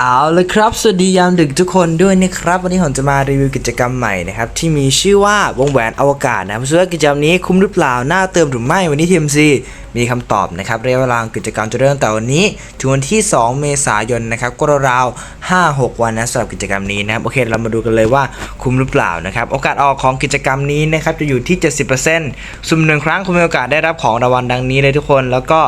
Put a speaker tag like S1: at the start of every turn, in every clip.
S1: เอาเลยครับ สวัสดียามดึกทุกคนด้วยนะครับ วันนี้ผมจะมารีวิวกิจกรรมใหม่นะครับ ที่มีชื่อว่าวงแหวนอวกาศนะครับซึ่งว่ากิจกรรมนี้คุ้มหรือเปล่าน่าเติมหรือไม่วันนี้ TMC มีคำตอบนะครับระยะเวลากิจกรรมจะเริ่มตั้งแต่วันนี้ถึงวันที่ 2 เมษายนนะครับก็ราวๆ5-6 วันนะสำหรับกิจกรรมนี้นะครับโอเคเรามาดูกันเลยว่าคุ้มหรือเปล่านะครับโอกาสออกของกิจกรรมนี้นะครับจะอยู่ที่ 70%สุ่มหนึ่งครั้งคุณมีโอกาสได้รับของรางวัลดังนี้เลยทุกคนแล้วก็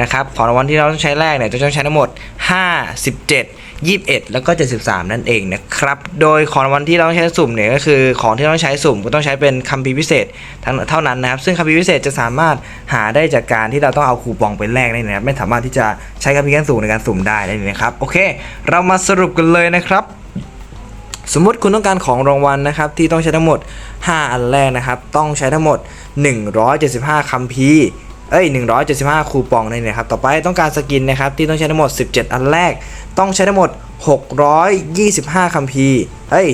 S1: นะครับของรางวัลที่เราต้องใช้แรกเนี่ยจะต้องใช้ทั้งหมด 57 21 แล้วก็ 73 นั่นเองนะครับ โดยของรางวัลที่เราต้องใช้สุ่มเนี่ยก็คือของที่เราต้องใช้สุ่มก็ต้องใช้เป็นคัมภีร์พิเศษทั้งเท่านั้นนะครับ ซึ่งคัมภีร์พิเศษจะสามารถหาได้จากการที่เราต้องเอาคูปองไปแลกได้นะครับไม่สามารถที่จะใช้คัมภีร์ขั้นสูงในการสุ่มได้นั่นเองนะครับโอเค เรามาสรุปกันเลยนะครับสมมติคุณต้องการของรางวัลนะครับที่ต้องใช้ทั้งหมด 5 อันแรกนะครับ ต้องใช้ทั้งหมด 175คัมภีร์ เอ้ย 175 คูปองนั่นเองนะครับ ต่อไปต้องการสกินนะครับ ที่ต้องใช้ทั้งหมด 17 อันแรก ต้องใช้ทั้งหมด 625 คัมภีร์เอ้ย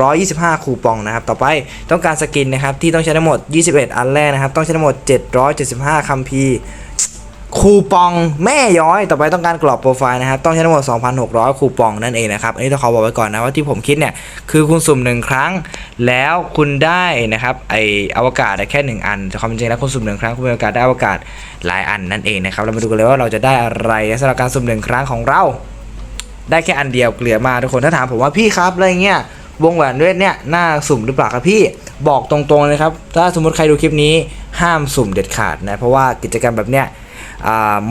S1: 625 คูปองนะครับ ต่อไปต้องการสกินนะครับ ที่ต้องใช้ทั้งหมด 21 อันแรกนะครับ ต้องใช้ทั้งหมด 775 คัมภีร์ คูปองแม่ย้อยต่อไปต้องการกรอบโปรไฟล์นะครับต้องใช้ทั้งหมด 2,600 คูปองนั่นเองนะครับอันนี้ต้องขอบอกไว้ก่อนนะว่าที่ผมคิดเนี่ยคือคุณสุ่มหนึ่งครั้ง แล้วคุณได้นะครับไออวกาศแค่ 1 อันแต่ความจริงแล้วคุณสุ่มหนึ่งครั้งคุณมีโอกาสได้อวกาศหลายอันนั่นเองนะครับเรามาดูกันเลยว่าเราจะได้อะไรสำหรับการสุ่มหนึ่งครั้งของเรา ได้แค่อันเดียวเกลี่ยมาทุกคนถ้าถามผมว่าพี่ครับอะไรเงี้ยวงแหวนเวทเนี่ยน่าสุ่มหรือเปล่าครับพี่บอกตรงๆเลยครับถ้าสมมติใครดูคลิปนี้ห้ามสุ่มเด็ดขาดนะเพราะว่ากิจกรรมแบบเนี้ย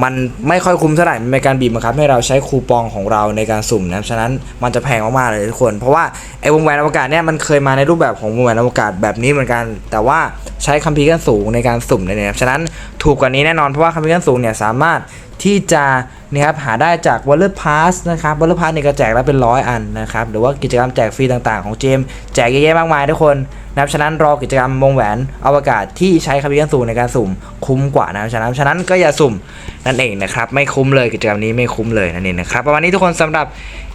S1: มันไม่ค่อยคุ้มเท่าไหร่มันเป็นการบีบบังคับให้เราใช้คูปองของเราในการสุ่มนะครับฉะนั้นมันจะแพงมากๆเลยทุกคน เพราะว่าไอ้วงแหวนอวกาศเนี่ยมันเคยมาในรูปแบบของวงแหวนอวกาศแบบนี้เหมือนกัน แต่ว่าใช้คัมภีร์ขั้นสูงในการสุ่มเลยนะครับฉะนั้นถูกกว่านี้แน่นอนเพราะว่าคัมภีร์ขั้นสูงเนี่ยสามารถที่จะนะครับหาได้จาก w a l l e r Pass นะครับ w a l l e r Pass เนี่ยก็แจกแล้วเป็นร้อยอันนะครับหรือว่ากิจกรรมแจกฟรีต่างๆของเจมแจกเยอะแยะมากมายทุกคนนะครับฉะนั้นรอกิจกรรมวงแหวนอวกาศที่ใช้คาบิกันสูงในการสุ่มคุ้มกว่านะฉะนั้นฉะนั้นก็อย่าสุ่มนั่นเองนะครับ ไม่คุ้มเลยกิจกรรมนี้ไม่คุ้มเลยนั่นเองนะครับประมาณนี้ทุกคนสำหรับ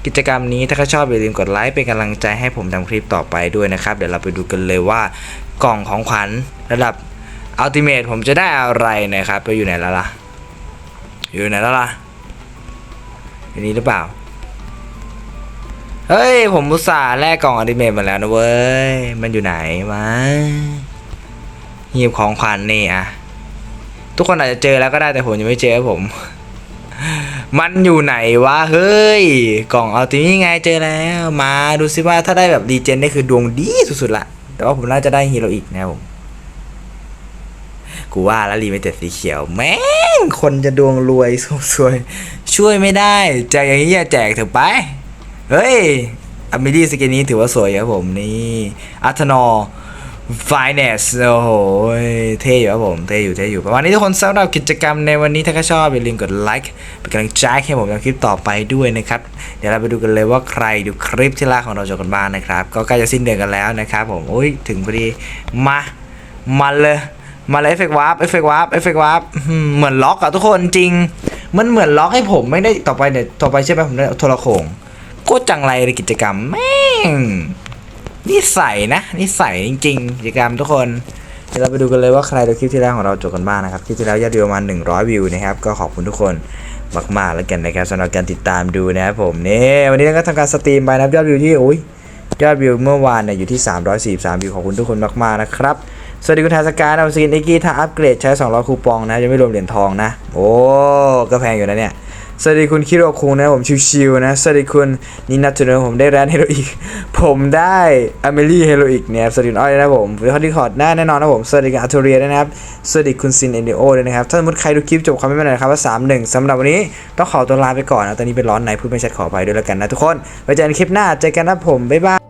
S1: กิจกรรมนี้ถ้าใครชอบอย่าลืมกดไลค์เป็นกำลังใจให้ผมทำคลิปต่อไปด้วยนะครับ เดี๋ยวเราไปดูกันเลยว่ากล่องของขวัญระดับอัลติเมทผมจะได้อะไรนะครับไปอยู่ไหนแล้วล่ะ อยู่ไหนแล้วล่ะอยู่นี้หรือเปล่าเฮ้ย ผมอุตส่าห์แลกกล่องอนิเมะมาแล้วนะเว้ย มันอยู่ไหนมาหีบของขวัญนี่อะ ทุกคนอาจจะเจอแล้วก็ได้แต่ผมยังไม่เจอผม มันอยู่ไหนวะ เฮ้ย กล่องเอาตีนี่ไงเจอแล้ว มาดูซิว่าถ้าได้แบบดีเจนนี่คือดวงดีสุดๆละ แต่ว่าผมน่าจะได้ฮีโร่อีกนะผม กูว่าแล้วรีเมเต็ดสีเขียว แม่ง คนจะดวงรวยสวย ช่วยไม่ได้แจกอย่างนี้อย่าแจกเถอะไป เฮ้ยอเมดี้สกินนี้ถือว่าสวยครับผมนี่อัธนอฟ เนสโอ้โห เท่อยู่ครับผม เท่อยู่เท่อยู่ ประมาณนี้ทุกคนสำหรับกิจกรรมในวันนี้ถ้าใครชอบอย่าลืมกดไลค์เป็นกำลังใจให้ผมทำคลิปต่อไปด้วยนะครับ เดี๋ยวเราไปดูกันเลยว่าใครดูคลิปที่แรกของเราจบกันบ้างนะครับ ก็ใกล้จะสิ้นเดือนกันแล้วนะครับผมโอ้ยถึงพอดีมา มาเลยมาเลยเอฟเฟกต์วาร์ปเอฟเฟกต์วาร์ปเอฟเฟกต์วาร์ปเหมือนล็อกอะทุกคนจริง มันเหมือนล็อกให้ผมไม่ได้ต่อไปเนี่ยต่อไปใช่ไหมผมได้โทรโขงโคตรจังไรเลยกิจกรรมแม่ง นี่ใส่นะนี่ใส่จริงๆกิจกรรมทุกคนเดี๋ยวเราไปดูกันเลยว่าใครดูคลิปที่แล้วของเราจบกันบ้างนะครับคลิปที่แล้วยอดวิวประมาณ100 วิวนะครับก็ขอบคุณทุกคนมากๆแล้วกันนะครับสำหรับการติดตามดูนะครับผมนี่วันนี้เราก็ทำการสตรีมไปนะยอดวิวที่อุ้ยยอดวิวเมื่อวานเนี่ยอยู่ที่ 343 วิวขอบคุณทุกคนมากๆนะครับสวัสดีคุณทาสการเอาสกินไอกี้ถ้าอัปเกรดใช้ 200 คูปองนะจะไม่รวมเหรียญทองนะ โอ้ก็แพงอยู่นะเนี่ย สวัสดีคุณคิโรคุงนะผมชิวๆนะสวัสดีคุณนินาจูเนผมได้แรนเฮโรอีก ผมได้อเมลี่เฮโรอีกเนี่ยสวัสดีอ้อยนะผมวิคอดีคอร์ดหน้าแน่นอนนะผมสวัสดีคุณอัลโทเรียด้วยนะครับสวัสดีคุณซินเอนเดโอด้วยนะครับถ้าสมมติใครดูคลิปจบคอมเมนต์มาหน่อยนะครับว่าสามหนึ่งสำหรับวันนี้ต้องขอตัวลาไปก่อนนะตอนนี้เป็นร้อนในพูดไม่ชัดขอไปด้วยแล้วกันนะทุกคนไว้เจอกันคลิปหน้าเจอกันนะผมบ๊ายบาย